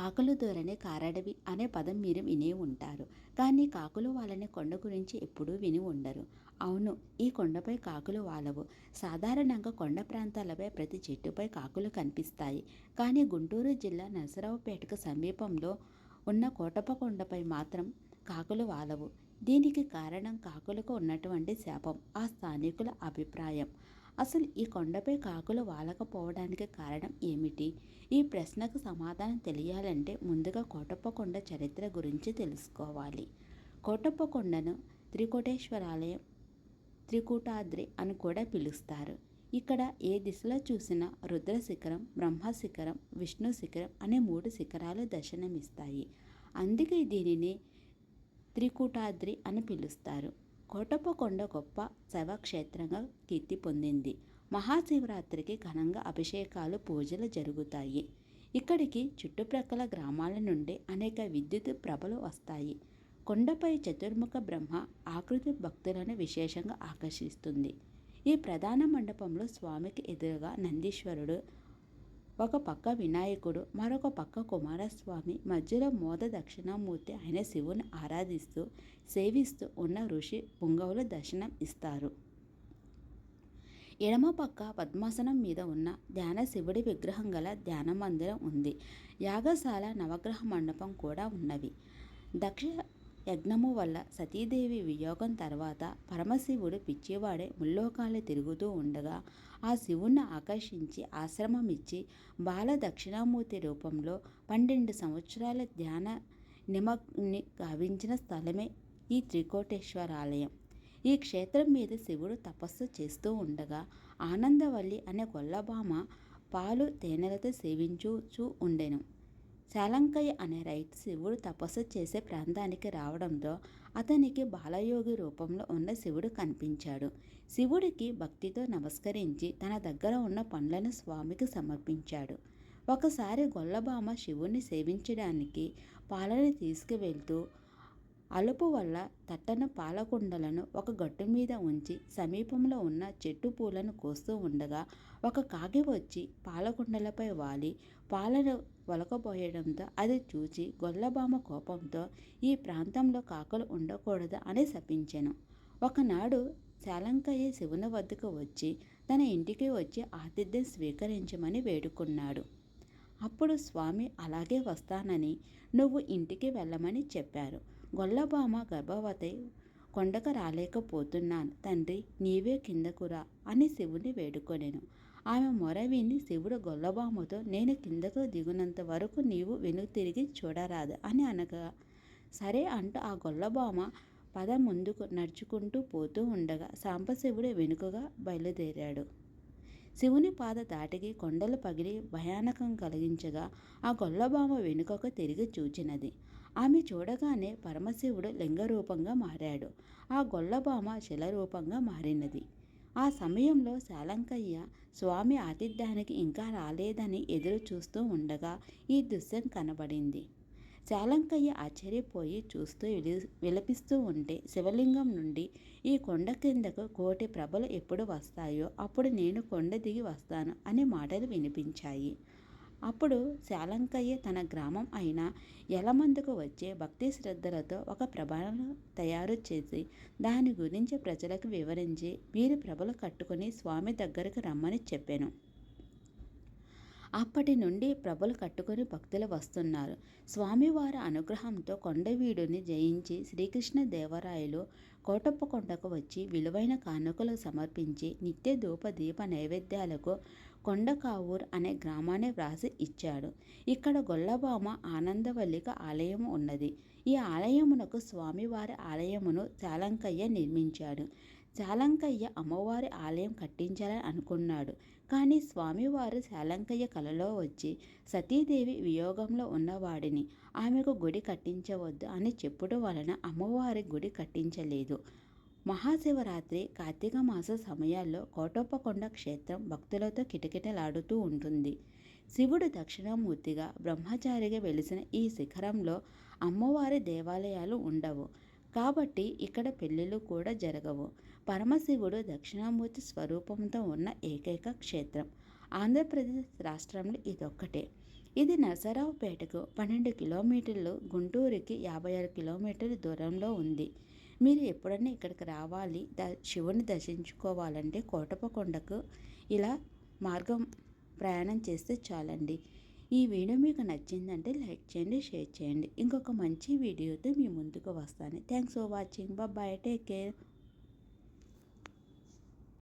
కాకులు దూరని కారడవి అనే పదం మీరు వినే ఉంటారు. కానీ కాకులు వాళ్ళని కొండ గురించి ఎప్పుడూ విని ఉండరు. అవును ఈ కొండపై కాకులు వాలవు. సాధారణంగా కొండ ప్రాంతాలపై ప్రతి చెట్టుపై కాకులు కనిపిస్తాయి. కానీ గుంటూరు జిల్లా నరసరావుపేటకు సమీపంలో ఉన్న కోటప కొండపై మాత్రం కాకులు వాలవు. దీనికి కారణం కాకులకు ఉన్నటువంటి శాపం ఆ స్థానికుల అభిప్రాయం. అసలు ఈ కొండపై కాకులు వాలకపోవడానికి కారణం ఏమిటి? ఈ ప్రశ్నకు సమాధానం తెలియాలంటే ముందుగా కోటప్పకొండ చరిత్ర గురించి తెలుసుకోవాలి. కోటప్పకొండను త్రికోటేశ్వరాలయం త్రికూటాద్రి అని కూడా పిలుస్తారు. ఇక్కడ ఏ దిశలో చూసినా రుద్ర శిఖరం బ్రహ్మ శిఖరం విష్ణు శిఖరం అనే మూడు శిఖరాలు దర్శనమిస్తాయి. అందుకే దీనిని త్రికూటాద్రి అని పిలుస్తారు. కోటప్ప కొండ గొప్ప శవక్షేత్రంగా కీర్తి పొందింది. మహాశివరాత్రికి ఘనంగా అభిషేకాలు పూజలు జరుగుతాయి. ఇక్కడికి చుట్టుప్రక్కల గ్రామాల నుండి అనేక విద్యుత్ ప్రభలు వస్తాయి. కొండపై చతుర్ముఖ బ్రహ్మ ఆకృతి భక్తులను విశేషంగా ఆకర్షిస్తుంది. ఈ ప్రధాన మండపంలో స్వామికి ఎదురుగా నందీశ్వరుడు ఒక పక్క వినాయకుడు మరొక పక్క కుమారస్వామి. మధ్యలో మోద దక్షిణామూర్తి అయిన శివుని ఆరాధిస్తూ సేవిస్తూ ఉన్న ఋషి పుంగవులు దర్శనం ఇస్తారు. ఎడమ పక్క పద్మాసనం మీద ఉన్న ధ్యాన శివుడి విగ్రహం గల ధ్యాన మందిరం ఉంది. యాగశాల నవగ్రహ మండపం కూడా ఉన్నవి. దక్షిణ యజ్ఞము వల్ల సతీదేవి వియోగం తర్వాత పరమశివుడు పిచ్చివాడే ముల్లోకాలు తిరుగుతూ ఉండగా ఆ శివుణ్ణి ఆకర్షించి ఆశ్రమం ఇచ్చి బాల దక్షిణామూర్తి రూపంలో పన్నెండు సంవత్సరాల ధ్యాన నిమగ్ని గావించిన స్థలమే ఈ త్రికోటేశ్వరాలయం. ఈ క్షేత్రం మీద శివుడు తపస్సు చేస్తూ ఉండగా ఆనందవల్లి అనే కొల్లభామ పాలు తేనెలతో సేవించుచూ ఉండెను. శాలంకయ్య అనే రైతు శివుడు తపస్సు చేసే ప్రాంతానికి రావడంతో అతనికి బాలయోగి రూపంలో ఉన్న శివుడు కనిపించాడు. శివుడికి భక్తితో నమస్కరించి తన దగ్గర ఉన్న పండ్లను స్వామికి సమర్పించాడు. ఒకసారి గొల్లబామ శివుణ్ణి సేవించడానికి పాలని తీసుకువెళ్తూ అలుపు వల్ల తట్టన పాలకుండలను ఒక గట్టు మీద ఉంచి సమీపంలో ఉన్న చెట్టు పూలను కోస్తూ ఉండగా ఒక కాకి వచ్చి పాలకుండలపై వాలి. పాలను ఒలకపోయడంతో అది చూచి గొల్లబామ కోపంతో ఈ ప్రాంతంలో కాకులు ఉండకూడదు అని శపించెను. ఒకనాడు శాలంకయ్య శివుని వద్దకు వచ్చి తన ఇంటికి వచ్చి ఆతిథ్యం స్వీకరించమని వేడుకున్నాడు. అప్పుడు స్వామి అలాగే వస్తానని నువ్వు ఇంటికి వెళ్ళమని చెప్పారు. గొల్లబామ గర్భవతి కొండకు రాలేకపోతున్నాను తండ్రి నీవే కిందకురా అని శివుని వేడుకొనెను. ఆమె మొర విని శివుడు గొల్లబామతో నేను కిందకు దిగునంత వరకు నీవు వెనుక తిరిగి చూడరాదు అని అనగా సరే అంటూ ఆ గొల్లబామ పద ముందుకు నడుచుకుంటూ పోతూ ఉండగా సాంబశివుడు వెనుకగా బయలుదేరాడు. శివుని పాద దాటికి కొండలు పగిలి భయానకం కలిగించగా ఆ గొల్లబామ వెనుకకు తిరిగి చూచినది. ఆమె చూడగానే పరమశివుడు లింగరూపంగా మారాడు. ఆ గొల్లబామ శిలరూపంగా మారినది. ఆ సమయంలో శాలంకయ్య స్వామి ఆతిథ్యానికి ఇంకా రాలేదని ఎదురు చూస్తూ ఉండగా ఈ దృశ్యం కనబడింది. శాలంకయ్య ఆశ్చర్యపోయి చూస్తూ విలి విలపిస్తూ ఉంటే శివలింగం నుండి ఈ కొండ కిందకు కోటి ప్రభలు ఎప్పుడు వస్తాయో అప్పుడు నేను కొండ దిగి వస్తాను అనే మాటలు వినిపించాయి. అప్పుడు శాలంకయ్య తన గ్రామం అయిన ఎలమందుకు వచ్చే భక్తి శ్రద్ధలతో ఒక ప్రభను తయారు చేసి దాని గురించి ప్రజలకు వివరించి వీరి ప్రభలు కట్టుకుని స్వామి దగ్గరకు రమ్మని చెప్పాను. అప్పటి నుండి ప్రభలు కట్టుకొని భక్తులు వస్తున్నారు. స్వామివారి అనుగ్రహంతో కొండవీడుని జయించి శ్రీకృష్ణ దేవరాయలు కోటప్ప కొండకు వచ్చి విలువైన కానుకలు సమర్పించి నిత్య ధూప దీప నైవేద్యాలకు కొండకావూర్ అనే గ్రామాన్ని వ్రాసి ఇచ్చాడు. ఇక్కడ గొల్లబామ ఆనందవల్లిక ఆలయం ఉన్నది. ఈ ఆలయమునకు స్వామివారి ఆలయమును చాలంకయ్య నిర్మించాడు. శాలంకయ్య అమ్మవారి ఆలయం కట్టించాలని అనుకున్నాడు. కానీ స్వామివారు శాలంకయ్య కలలో వచ్చి సతీదేవి వియోగంలో ఉన్నవాడిని. ఆమెకు గుడి కట్టించవద్దు అని చెప్పడం వలన అమ్మవారి గుడి కట్టించలేదు. మహాశివరాత్రి కార్తీక మాస సమయాల్లో కోటప్పకొండ క్షేత్రం భక్తులతో కిటకిటలాడుతూ ఉంటుంది. శివుడు దక్షిణామూర్తిగా బ్రహ్మచారిగా వెలిసిన ఈ శిఖరంలో అమ్మవారి దేవాలయాలు ఉండవు. కాబట్టి ఇక్కడ పెళ్ళిళ్ళు కూడా జరగవు. పరమశివుడు దక్షిణామూర్తి స్వరూపంతో ఉన్న ఏకైక క్షేత్రం. ఆంధ్రప్రదేశ్ రాష్ట్రంలో ఇదొక్కటే. ఇది నరసరావుపేటకు పన్నెండు కిలోమీటర్లు గుంటూరుకి యాభై ఆరు కిలోమీటర్ల దూరంలో ఉంది. మీరు ఎప్పుడన్నా ఇక్కడికి రావాలి ద శివుని దర్శించుకోవాలంటే కోటపకొండకు ఇలా మార్గం ప్రయాణం చేస్తే చాలండి. ఈ వీడియో మీకు నచ్చిందంటే లైక్ చేయండి షేర్ చేయండి. ఇంకొక మంచి వీడియోతో మీ ముందుకు వస్తాను. Thanks for watching. Bye take care.